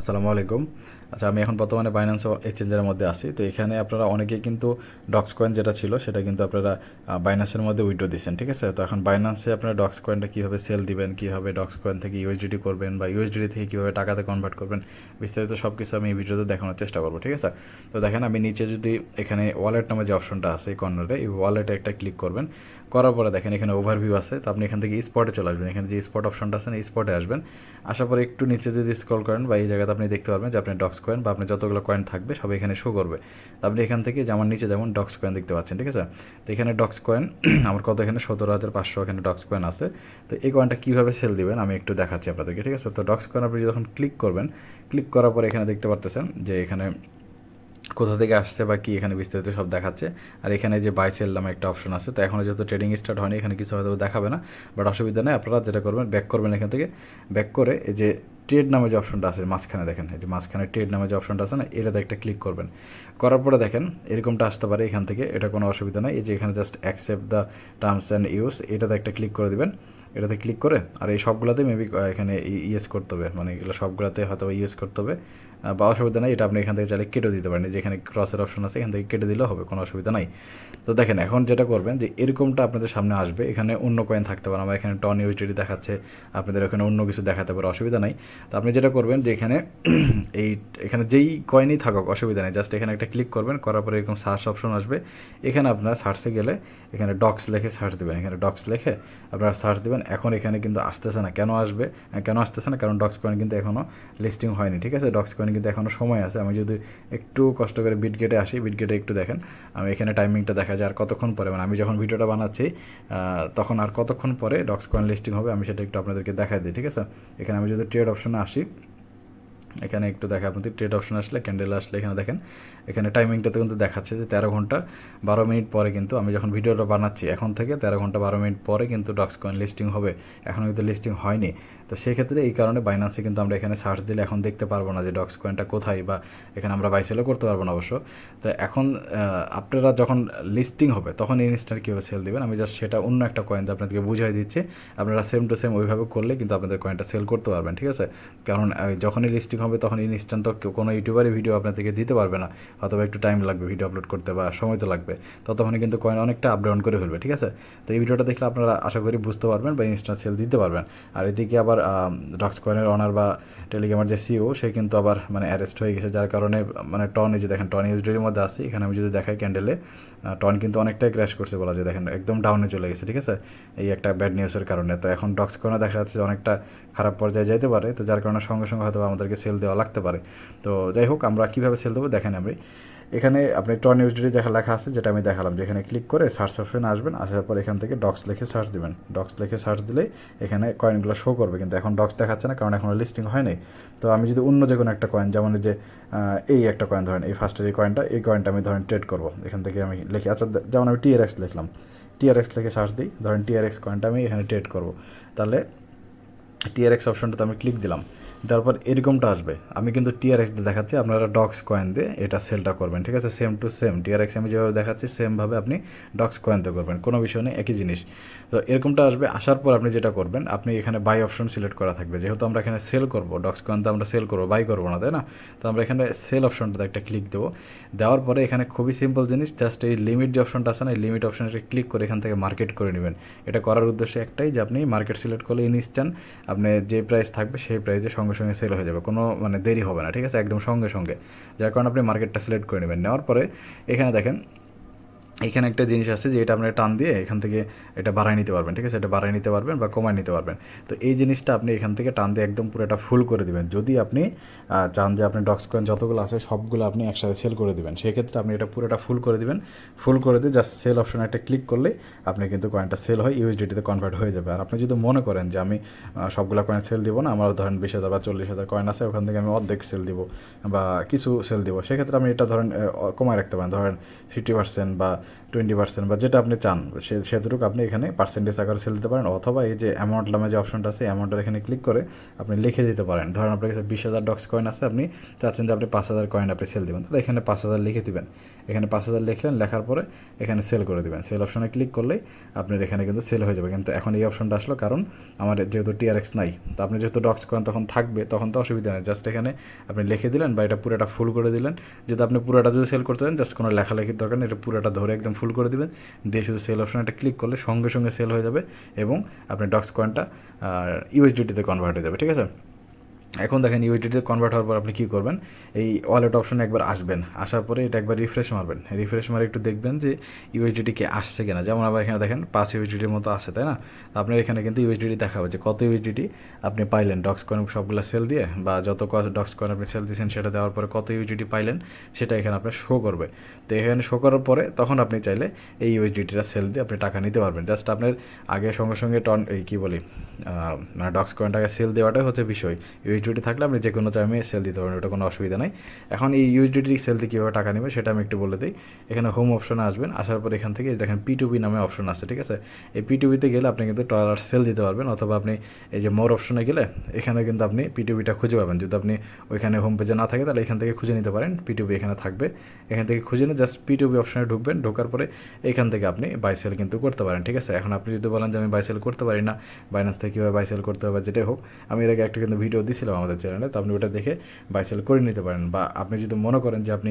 আসসালামু আলাইকুম। আচ্ছা আমি এখন বর্তমানে বাইন্যান্স এক্সচেঞ্জের মধ্যে আছি। তো এখানে আপনারা অনেকেই কিন্তু ডক্স কয়েন যেটা ছিল, সেটা কিন্তু আপনারা বাইন্যান্সের মধ্যে উইড্রো দিচ্ছেন ঠিক আছে? তো এখন বাইন্যান্সে আপনারা ডক্স কয়েনটা কীভাবে সেল দিবেন, কীভাবে ডক্স কয়েন থেকে ইউএসডিটি করবেন বা ইউএসডিটি থেকে কীভাবে টাকাতে কনভার্ট করবেন, বিস্তারিত সব কিছু আমি এই ভিডিওতে দেখানোর চেষ্টা করব, ঠিক আছে? তো দেখেন, আমি নিচে যদি এখানে ওয়ালেট নামে যে অপশনটা আছে এই কর্নারে এই ওয়ালেটে একটা ক্লিক করবেন। করার পরে দেখেন, এখানে ওভারভিউ আছে। তো আপনি এখান থেকে স্পটে চলে আসবেন। এখানে যে স্পট অপশনটা আছে না স্পটে আসবেন। আসার পরে একটু নিচে যদি স্ক্রল করেন বা এই জায়গাতে আপনি দেখতে পারবেন যে আপনি ডক্স কয়েন বা আপনি যতগুলো কয়েন থাকবে সব এখানে শো করবে। আপনি এখান থেকে যেমন নিচে যেমন ডক্স কয়েন দেখতে পাচ্ছেন, ঠিক আছে? তো এখানে ডক্স কয়েন, আমার কত এখানে? সতেরো হাজার পাঁচশো এখানে ডক্স কয়েন আছে। তো এই কয়েনটা কীভাবে সেল দিবেন আমি একটু দেখাচ্ছি আপনাদেরকে, ঠিক আছে? তো ডক্স কয়েন আপনি যখন ক্লিক করবেন ক্লিক করার পরে এখানে দেখতে পারতেছেন যে এখানে কোথা থেকে আসছে বা কি এখানে বিস্তারিত সব দেখাচ্ছে। আর এখানে যে বাই সেল নামে একটা অপশন আছে, তো এখন যেহেতু ট্রেডিং স্টার্ট হয়নি, এখানে কিছু হয়তো দেখাবে না। বাট অসুবিধা নেই, আপনারা যেটা করবেন ব্যাক করবেন এখান থেকে। ব্যাক করে এই যে ট্রেড নামে যে অপশনটা আছে, মাঝখানে দেখেন, এই যে মাঝখানে ট্রেড নামে যে অপশনটা আছে না, এটাতে একটা ক্লিক করবেন। করার পরে দেখেন, এরকমটা আসতে পারে এখান থেকে, এটা কোনো অসুবিধা নেই। এই যে এখানে just accept the terms and use এটাতে একটা ক্লিক করে দিবেন। এটাতে ক্লিক করে, আর এই সবগুলোতে মেবি এখানে ইয়েস করতে হবে। মানে এগুলো সবগুলোতে হয়তো ইউজ করতে হবে। বা অসুবিধা নাই, এটা আপনি এখান থেকে চাইলে কেটে দিতে পারেন। যেখানে ক্রসের অপশন আছে, এখান থেকে কেটে দিলেও হবে, কোনো অসুবিধা নাই। তো দেখেন, এখন যেটা করবেন যে, এরকমটা আপনাদের সামনে আসবে। এখানে অন্য কয়েন থাকতে পারে, আমার এখানে টন ইউজিডি দেখাচ্ছে, আপনাদের এখানে অন্য কিছু দেখাতে পারে, অসুবিধা নাই। তো আপনি যেটা করবেন যে, এখানে এই, এখানে যেই কয়েনই থাকুক, অসুবিধা নেই জাস্ট এখানে একটা ক্লিক করবেন, করার পরে এরকম সার্চ অপশন আসবে। এখানে আপনার সার্চে গেলে, এখানে ডক্স লিখে সার্চ দেবেন। এখানে ডক্স লিখে আপনারা সার্চ দেবেন। এখন এখানে কিন্তু আসতেছে না, কেন আসবে? কেন আসতেছে না? কারণ ডক্স কয়েন কিন্তু এখনও লিস্টিং হয়নি, ঠিক আছে? ডক্স কয়েন কিন্তু এখনও সময় আছে। আমি যদি একটু কষ্ট করে বিট গেটে আসি বিট গেটে একটু দেখেন, আমি এখানে টাইমিংটা দেখা যায় আর কতক্ষণ পরে। মানে আমি যখন ভিডিওটা বানাচ্ছি তখন আর কতক্ষণ পরে ডক্স কয়েন লিস্টিং হবে, আমি সেটা একটু আপনাদেরকে দেখাই দিই, ঠিক আছে? এখানে আমি যদি ট্রেড অপশনে আসি এখানে একটু দেখা আপনাদের ট্রেড অপশন আসলে ক্যান্ডেল আসলে এখানে দেখেন, এখানে টাইমিংটাতে কিন্তু দেখাচ্ছে যে তেরো ঘণ্টা বারো মিনিট পরে কিন্তু আমি যখন ভিডিওটা বানাচ্ছি, এখন থেকে তেরো ঘণ্টা বারো মিনিট পরে কিন্তু ডক্স কয়েন লিস্টিং হবে এখনও কিন্তু লিস্টিং হয়নি। তো সেক্ষেত্রে এই কারণে বাইনান্সে কিন্তু আমরা এখানে সার্চ দিলে এখন দেখতে পারব না যে ডক্স কয়েনটা কোথায় বা এখানে আমরা বাইসেলও করতে পারব না অবশ্য। তো এখন আপনারা যখন লিস্টিং হবে, তখন ইনস্ট্যান্ট কীভাবে সেল দেবেন? আমি জাস্ট সেটা অন্য একটা কয়েন আপনাদেরকে বুঝাই দিচ্ছি। আপনারা সেম টু সেম ওইভাবে করলে কিন্তু আপনাদের কয়েনটা সেল করতে পারবেন, ঠিক আছে? কারণ যখনই লিস্টিং হবে, তখন ইনস্ট্যান্ট তো কেউ- কোনো ইউটিউবারই ভিডিও আপনাদেরকে দিতে পারবে না। অথবা একটু টাইম লাগবে ভিডিও আপলোড করতে বা সময় তো লাগবে। ততক্ষণে কিন্তু কয়েন অনেকটা আপ ডাউন করে ফেলবে, ঠিক আছে? তো এই ভিডিওটা দেখলে আপনারা আশা করি বুঝতে পারবেন বা ইনস্ট্যান্ট সেল দিতে পারবেন। আর এদিকে আবার ডক্স কয়েনের অনার বা টেলিগ্রামের যে সিও সে কিন্তু আবার মানে অ্যারেস্ট হয়ে গেছে। যার কারণে মানে টন এই যে দেখেন টন ইউজডির মধ্যে আছে। এখানে আমি যদি দেখাই ক্যান্ডেলে টন কিন্তু অনেকটাই ক্র্যাশ করছে বলা যায়। দেখেন, একদম ডাউনে চলে গেছে, ঠিক আছে? এই একটা ব্যাড নিউজের কারণে। তো এখন ডক্স কয়েনে দেখা যাচ্ছে অনেকটা খারাপ পর্যায়ে যেতে পারে। তো যার কারণে সঙ্গে সঙ্গে হয়তো আমাদেরকে সেল দেওয়া লাগতে পারে। তো যাই হোক, আমরা কীভাবে সেল দেবো দেখেন আমি এখানে আপনি টন ইউজডি দেখা লেখা আছে, যেটা আমি দেখালাম, যেখানে ক্লিক করে সার্চ অপশনে আসবেন, আসার পর এখান থেকে ডক্স লিখে সার্চ দেবেন। ডক্স লিখে সার্চ দিলে এখানে কয়েনগুলো শো করবে, কিন্তু এখন ডক্স দেখাচ্ছে না, কারণ এখনও লিস্টিং হয়নি তো আমি যদি অন্য যে কোনো একটা কয়েন যেমন যে এই একটা কয়েন ধরেন, এই ফার্স্টের এই কয়েনটা এই কয়েনটা আমি ধরেন ট্রেড করব। এখান থেকে আমি লিখি আচ্ছা যেমন আমি টিআরএক্স লিখলাম। টিআরএক্স লিখে সার্চ দিই, ধরেন টিআরএক্স কয়েনটা আমি এখানে ট্রেড করব। তাহলে টিআরএক্স অপশনটাতে আমি ক্লিক দিলাম। তারপর এরকমটা আসবে। আমি কিন্তু টিআরএক্স দিয়ে দেখাচ্ছি, আপনারা ডক্স কয়েন দিয়ে এটা সেলটা করবেন, ঠিক আছে? সেম টু সেম টিআরএক্স আমি যেভাবে দেখাচ্ছি সেমভাবে আপনি ডক্স কয়েন দিয়ে করবেন, কোনো বিষয় নেই, একই জিনিস। তো এরকমটা আসবে, আসার পর আপনি যেটা করবেন, আপনি এখানে বাই অপশন সিলেক্ট করা থাকবে। যেহেতু আমরা এখানে সেল করব ডক্স কয়েন তো আমরা সেল করব বাই করব না, তাই না? তো আমরা এখানে সেল অপশনটাতে একটা ক্লিক দেবো। দেওয়ার পরে এখানে খুবই সিম্পল জিনিস জাস্ট এই লিমিট যে অপশনটা আছে না, এই লিমিট অপশনে ক্লিক করে এখান থেকে মার্কেট করে নেবেন। এটা করার উদ্দেশ্য একটাই যে আপনি মার্কেট সিলেক্ট করলে ইনস্ট্যান্ট আপনি যে প্রাইস থাকবে, সেই প্রাইসে সঙ্গে সঙ্গে সেল হয়ে যাবে। কোনো মানে দেরি হবে না, ঠিক আছে? একদম সঙ্গে সঙ্গে। যার কারণে আপনি মার্কেটটা সিলেক্ট করে নেবেন। নেওয়ার পরে এখানে দেখেন এখানে একটা জিনিস আছে যে এটা আপনি টান দিয়ে এখান থেকে এটা বাড়ায় নিতে পারবেন, ঠিক আছে? এটা বাড়ায় নিতে পারবেন বা কমায় নিতে পারবেন। তো এই জিনিসটা আপনি এখান থেকে টান দিয়ে একদম পুরোটা ফুল করে দিবেন। যদি আপনি চান যে আপনি ডক্স কয়েন যতগুলো আছে সবগুলো আপনি একসাথে সেল করে দিবেন, সেক্ষেত্রে আপনি এটা পুরোটা ফুল করে দিবেন। ফুল করে দিয়ে জাস্ট সেল অপশনে একটা ক্লিক করলে আপনি কিন্তু কয়েনটা সেল হয় ইউএসডিটিতে কনভার্ট হয়ে যাবে। আর আপনি যদি মনে করেন যে আমি সবগুলো কয়েন সেল দিব না, আমার ধরেন বিশ হাজার বা চল্লিশ হাজার কয়েন আছে, ওখান থেকে আমি অর্ধেক সেল দিব বা কিছু সেল দিব। সেক্ষেত্রে আপনি এটা ধরেন কমায় রাখতে পারেন। ধরেন ফিফটি পার্সেন্ট বা টোয়েন্টি পার্সেন্ট বা যেটা আপনি চান, সে সেটুকু আপনি এখানে পার্সেন্টেজ আকারে সেল দিতে পারেন অথবা এই যে অ্যামাউন্ট নামে যে অপশনটা আছে অ্যামাউন্টের এখানে ক্লিক করে আপনি লিখে দিতে পারেন। ধরেন আপনার কাছে বিশ হাজার ডক্স কয়েন আছে, আপনি চাচ্ছেন যে আপনি পাঁচ হাজার কয়েন আপনি সেল দেবেন। তাহলে এখানে পাঁচ হাজার লিখে দিবেন। এখানে পাঁচ হাজার লিখলেন, লেখার পরে এখানে সেল করে দেবেন। সেল অপশনে ক্লিক করলেই আপনার এখানে কিন্তু সেল হয়ে যাবে। কিন্তু এখন এই অপশনটা আসলো কারণ আমার যেহেতু টিআরএক্স নাই, তো আপনি যেহেতু ডক্স কয়েন তখন থাকবে, তখন তো অসুবিধা নেই। জাস্ট এখানে আপনি লিখে দিলেন বা এটা পুরোটা ফুল করে দিলেন। যেহেতু আপনি পুরোটা যদি সেল করতে দেন জাস্ট কোনো লেখালেখির দরকার নেই, এটা পুরোটা ধরে একদম ফুল করে দেবেন। দিয়ে শুধু সেল অপশন একটা ক্লিক করলে সঙ্গে সঙ্গে সেল হয়ে যাবে এবং আপনার ডক্স কয়েনটা ইউএসডিটিতে কনভার্ট হয়ে যাবে, ঠিক আছে? এখন দেখেন ইউএসডিতে কনভার্ট হওয়ার পর আপনি কী করবেন? এই ওয়ালেট অপশনে একবার আসবেন, আসার পরে এটা একবার রিফ্রেশ মারবেন। রিফ্রেশ মারে একটু দেখবেন যে ইউএসডিটি কে আসছে কিনা। যেমন আবার এখানে দেখেন, পাঁচ ইউএসডিটির মতো আছে, তাই না? আপনার এখানে কিন্তু ইউএসডিটি দেখাবে যে কত ইউএসডিটি আপনি পাইলেন। ডক্স কয়েন সবগুলো সেল দিয়ে বা যত ডক্স কয়েন আপনি সেল দিয়েছেন সেটা দেওয়ার পরে কত ইউএসডিটি পাইলেন সেটা এখানে আপনার শো করবে। তো এখানে শো করার পরে তখন আপনি চাইলে এই ইউএসডিটিটা সেল দিয়ে আপনি টাকা নিতে পারবেন। জাস্ট আপনার আগে সঙ্গে সঙ্গে টন এই কী বলি? মানে ডক্স কয়েনটাকে সেল দেওয়াটাই হচ্ছে বিষয়। ইউএসডিটি থাকলে আপনি যে কোনো টাইমে সেল দিতে পারেন ওটা কোনো অসুবিধা নাই। এখন এই ইউএসডিটি সেল দিয়ে কীভাবে টাকা নেবে সেটা আমি একটু বলে দিই। এখানে হোম অপশনে আসবেন, আসার পর এখান থেকে দেখেন পিটুবি নামে অপশন আছে, ঠিক আছে? এই পিটুবিতে গেলে আপনি কিন্তু ডলার সেল দিতে পারবেন, অথবা আপনি এই যে মোর অপশনে গেলে এখানে কিন্তু আপনি পিটুবিটা খুঁজে পাবেন। যদি আপনি ওইখানে হোম পেজে না থাকে, তাহলে এখান থেকে খুঁজে নিতে পারেন পিটুবি এখানে থাকবে। এখান থেকে খুঁজে নিয়ে জাস্ট পিটুবি অপশনে ঢুকবেন, ঢোকার পরে এখান থেকে আপনি বাই সেল কিন্তু করতে পারেন, ঠিক আছে? এখন আপনি যদি বলেন যে আমি বাই সেল করতে পারি না বাইন্যান্স থেকে কীভাবে বাই সেল করতে হবে যেটাই হোক, আমি এর আগে একটা কিন্তু ভিডিও দিয়েছিলাম আমাদের চ্যানেলে তো আপনি ওটা দেখে বাই সেল করে নিতে পারেন। বা আপনি যদি মনে করেন যে আপনি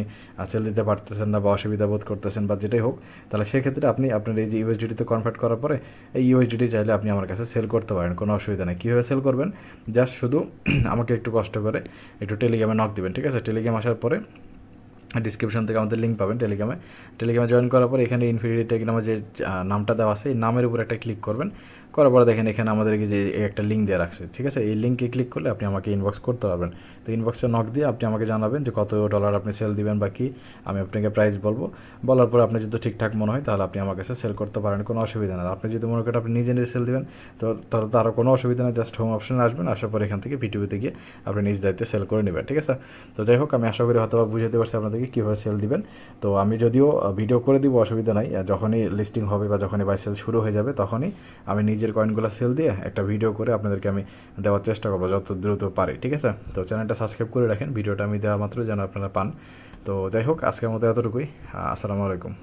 সেল দিতে পারতেছেন না বা অসুবিধা বোধ করতেছেন বা যেটাই হোক, তাহলে সেক্ষেত্রে আপনি আপনার এই যে ইউএসডিটিতে কনভার্ট করার পরে এই ইউএসডিটি চাইলে আপনি আমার কাছে সেল করতে পারেন, কোনো অসুবিধা নেই। কীভাবে সেল করবেন? জাস্ট শুধু আমাকে একটু কষ্ট করে একটু টেলিগ্রামে নক দেবেন, ঠিক আছে? টেলিগ্রাম আসার পরে ডিসক্রিপশন থেকে আমাদের লিঙ্ক পাবেন টেলিগ্রামে টেলিগ্রামে জয়েন করার পর এখানে ইনফিনিটি টেলিগ্রামে যে নামটা দেওয়া আছে। এই নামের উপর একটা ক্লিক করবেন। করার পরে দেখেন এখানে আমাদেরকে যে একটা লিঙ্ক দেওয়া রাখছে, ঠিক আছে? এই লিঙ্কে ক্লিক করলে আপনি আমাকে ইনবক্স করতে পারবেন। তো ইনবক্সে নক দিয়ে আপনি আমাকে জানাবেন যে কত ডলার আপনি সেল দিবেন বা কী, আমি আপনাকে প্রাইস বলব। বলার পর আপনি যদি ঠিকঠাক মনে হয় তাহলে আপনি আমার কাছে সেল করতে পারেন, কোনো অসুবিধা নেই। আপনি যদি মনে করেন আপনি নিজে নিজে সেল দিবেন, তো তাহলে তো আরও কোনো অসুবিধা নেই জাস্ট হোম অপশনে আসবেন, আসার পর এখান থেকে পিটিভিতে গিয়ে আপনি নিজ দায়িত্বে সেল করে নেবেন, ঠিক আছে? তো যাই হোক, আমি আশা করি হয়তো বুঝাতে পারছি আপনাদেরকে কীভাবে সেল দিবেন। তো আমি যদিও ভিডিও করে দিব, অসুবিধা নাই। যখনই লিস্টিং হবে বা যখনই বাই সেল শুরু হয়ে যাবে, তখনই আমি নিজের কয়েনগুলো সেল দিয়ে একটা ভিডিও করে আপনাদেরকে আমি দেওয়ার চেষ্টা করব যত দ্রুত পারি, ঠিক আছে? তো চ্যানেলটা সাবস্ক্রাইব করে রাখেন ভিডিওটা আমি দেওয়া মাত্র যেন আপনারা পান। তো যাই হোক, আজকের মতো এতটুকুই আসসালামু আলাইকুম।